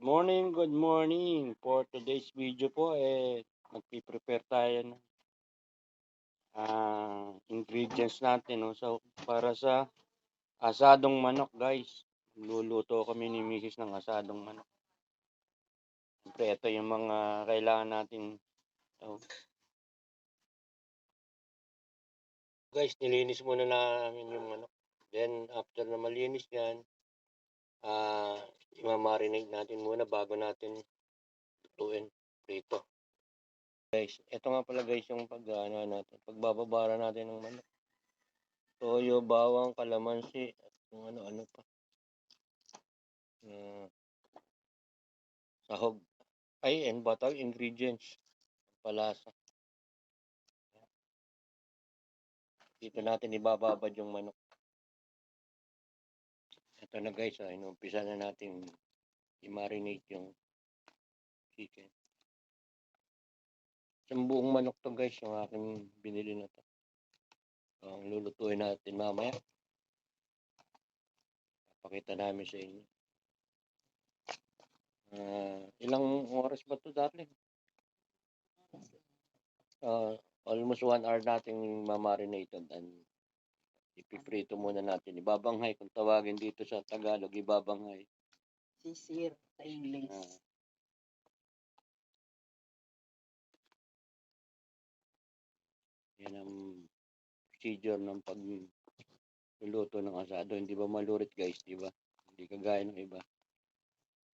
Morning, good morning. For today's video po, eh, magpiprepare tayo ng ah, ingredients natin no? so, para sa asadong manok, guys. Luluto kami ni Mrs. ng asadong manok. Siyempre, ito yung mga kailangan natin. So, guys, nilinis muna namin yung manok. Then, after na malinis yan, ah imamarinate natin muna bago natin lutuin prito. Guys, ito nga pala guys yung pag ano natin, pagbababara natin ng manok. Toyo, bawang, kalamansi, at kung ano-ano pa. Ah, sahog. Ay, and ba tawag? Ingredients. Palasa. Dito natin ibababad yung manok. Ito na guys, ah, inumpisa na natin i-marinate yung chicken. Isang buong manok to guys, yung aking binili na to. So, ang lulutuin natin mamaya. Pakita namin sa inyo. Ah, ilang oras ba to darling? Ah, almost one hour nating mamarinate and ipiprito muna natin. Ibabanghay kung tawagin dito sa Tagalog, ibabanghay. Sisir sa English. Ah. Yan ang procedure ng pagluluto ng asado. Hindi ba malurit guys, di ba? Hindi kagaya ng iba.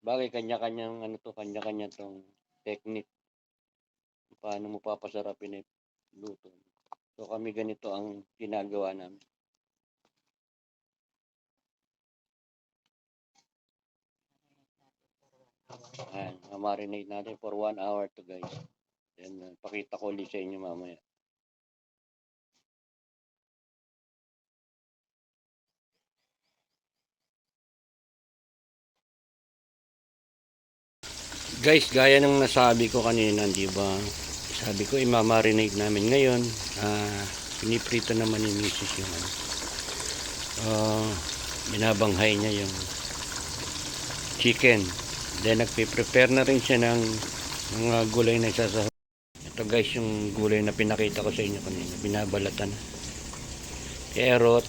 Bagay kanya-kanyang ano to, kanya-kanya tong technique. Paano mo papasarapin yung luto. So kami ganito ang ginagawa namin. Ayan, marinate natin for one hour to guys. Then, uh, pakita ko ulit sa inyo mamaya. Guys, gaya ng nasabi ko kanina, di ba? Sabi ko, imamarinate namin ngayon. Ah, piniprito naman ni Mrs. yung ano. Ah, binabanghay niya yung chicken. Then nagpe-prepare na rin siya ng mga gulay na isasahog. Ito guys yung gulay na pinakita ko sa inyo kanina. Binabalatan. Carrot,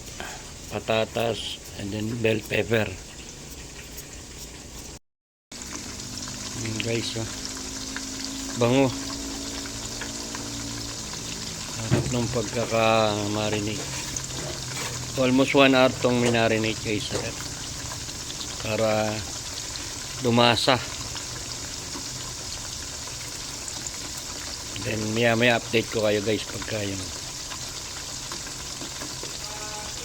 patatas, and then bell pepper. Yan guys, oh. Bango. Harap ng pagkaka-marinate. Almost one hour tong minarinate guys. ah. Para lumasa. Then maya maya update ko kayo guys pagka yung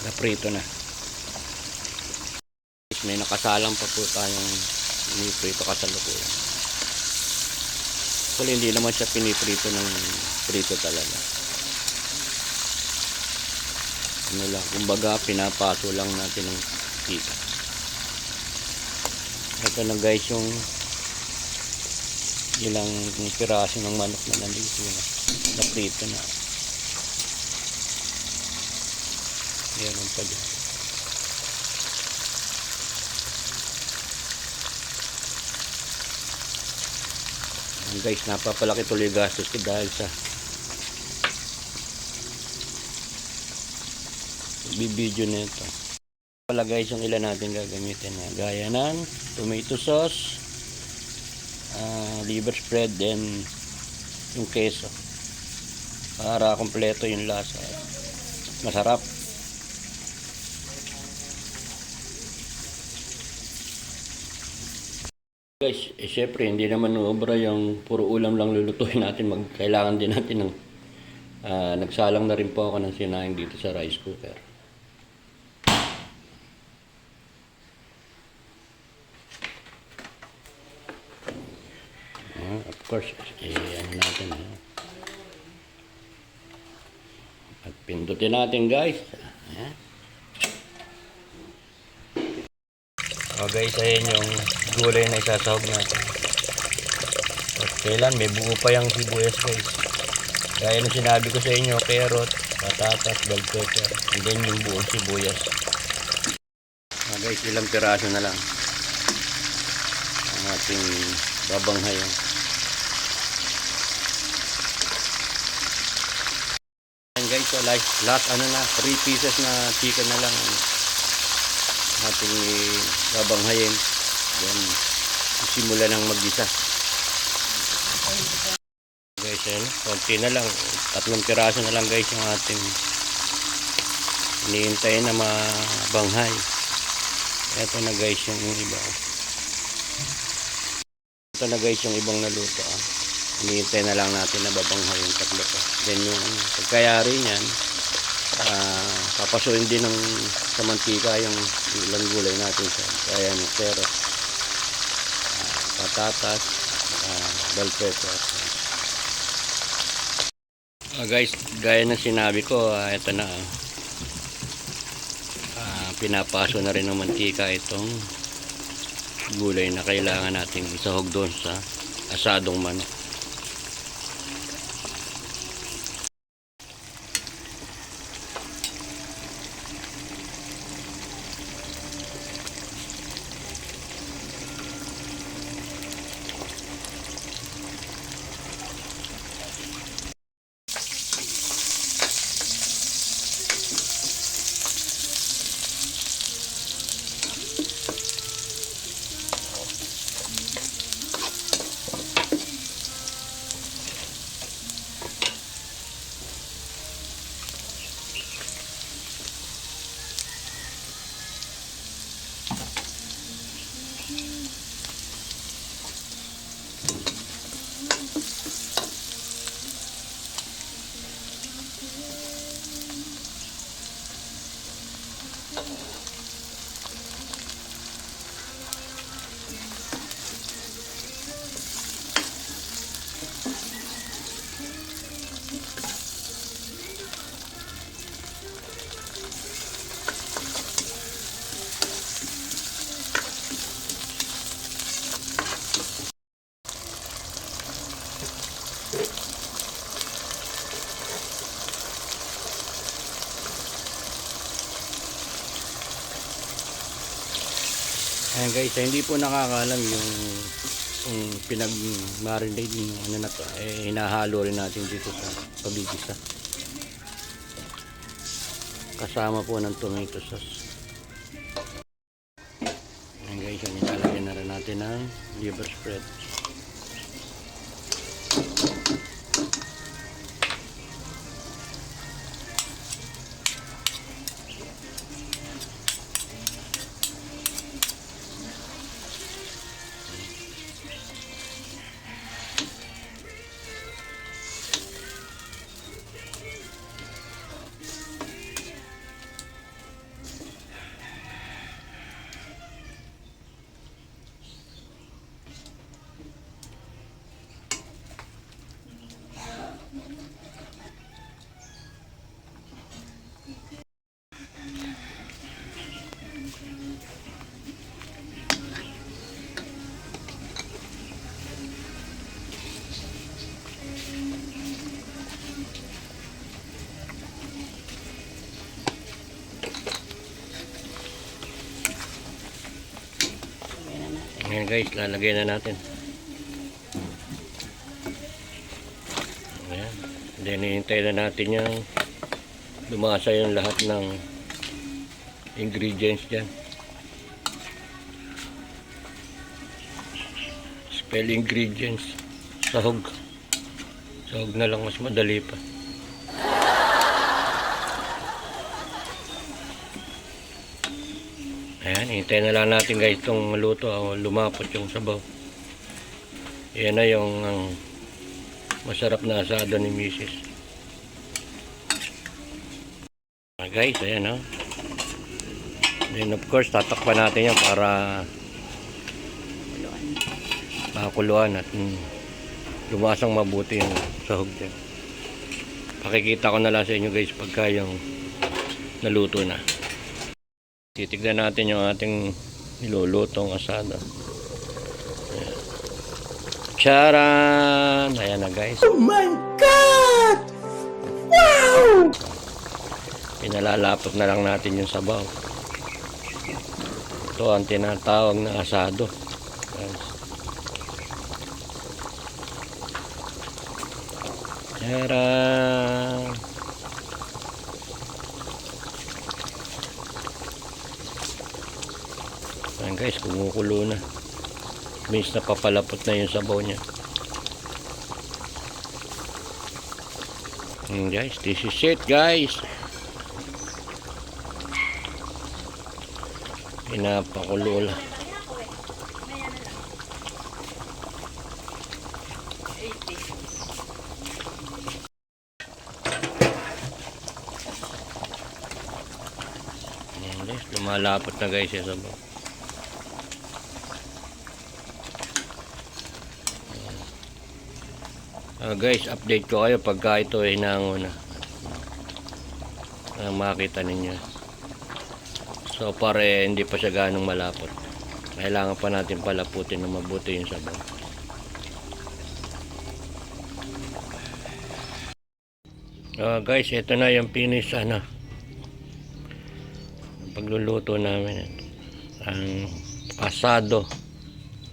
naprito na. May nakasalang pa po tayong piniprito kasalukuyan. Actually hindi naman siya piniprito ng prito talaga. Ano lang, kumbaga pinapaso lang natin ng kita. Ito na guys yung ilang piraso ng manok na nandito na naprito na. Meron pa dyan. Ayan guys, napapalaki tuloy gastos ko dahil sa bibidyo na ito. Pala guys, yung ilan natin gagamitin na gaya ng tomato sauce, ah, liver spread, then yung queso. Para kompleto yung lasa. Masarap. Guys, eh, syempre hindi naman obra yung puro ulam lang lulutuin natin. Mag, kailangan din natin ng ah, nagsalang na rin po ako ng sinaing dito sa rice cooker. Ah, of course, eh, ano natin. ah. At pindutin natin guys. Ayan. O guys, ayan yung gulay na isasahog natin. At kailan, may buo pa yung sibuyas guys. Gaya ng sinabi ko sa inyo, carrot, patatas, bell pepper, and then yung buong sibuyas. Ah, guys, ilang piraso na lang. ang ating babanghayan. Guys, so like, last ano na, 3 pieces na chicken na lang ang ating babanghayin. Then, simula ng mag-isa. Guys, ayan, konti na lang. Tatlong piraso na lang guys yung ating iniintay na mabanghay. Ito na guys yung iba. Ito na guys yung ibang naluto. Ah. Iniintay na lang natin na babanghay yung tatlo ko. Then yung pagkayari niyan, ah, papasuin din ng sa mantika yung ilang gulay natin sa kaya yung pero ah, patatas, ah, bell pepper. Ah, guys, gaya ng sinabi ko, ah, ito na. Ah, pinapaso na rin ng mantika itong gulay na kailangan nating isahog doon sa asadong manok. Ayan guys, eh, hindi po nakakalam yung yung pinag-marinate yung ano na to, eh, hinahalo rin natin dito sa pabigisa. Kasama po ng tomato sauce. Ayan guys, yung na rin natin ng liver spread. Guys, lalagay na natin. Ayan. Then, hihintay na natin yung lumasa yung lahat ng ingredients dyan. Spell ingredients. Sahog. Sahog na lang mas madali pa. Ayan, hintayin na lang natin guys itong maluto o lumapot yung sabaw. Yan na yung ang masarap na asado ni Mrs. Ah, guys, ayan o. Then of course, tatakpan natin yan para makakuluan at mm, lumasang mabuti yung sahog dyan. Pakikita ko na lang sa inyo guys pagka yung naluto na. Titignan natin yung ating nilulutong asada. Ayan. Charan! Ayan na guys. Oh my God! Wow! Pinalalapot na lang natin yung sabaw. Ito ang tinatawag na asado. Guys. Charan! Guys, kumukulo na. Means napapalapot na yung sabaw niya. Ayan guys, this is it guys. Pinapakulo lang. Guys, lumalapot na guys yung sabaw. Ah, guys, update ko kayo pagka ito ay hinango na. Ang makita ninyo. So, pare, hindi pa siya ganong malapot. Kailangan pa natin palaputin na mabuti yung sabaw. Ah, guys, ito na yung finish ano. Pagluluto namin. Ang pasado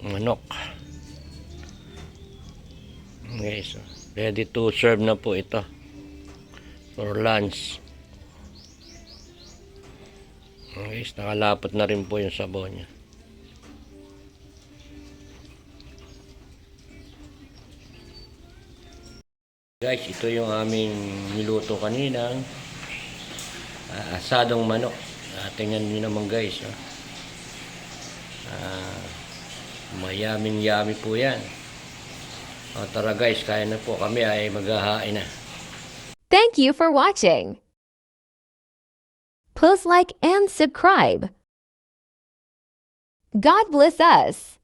manok. Okay, so ready to serve na po ito for lunch. Okay, so nakalapot na rin po yung sabaw niya. Guys, ito yung aming niluto kanina. Ah, asadong manok. Ah, tingnan nyo naman guys. Oh. Ah, mayaming yami po yan. O tara guys, kaya na po kami ay maghahain na. Thank you for watching. Please like and subscribe. God bless us.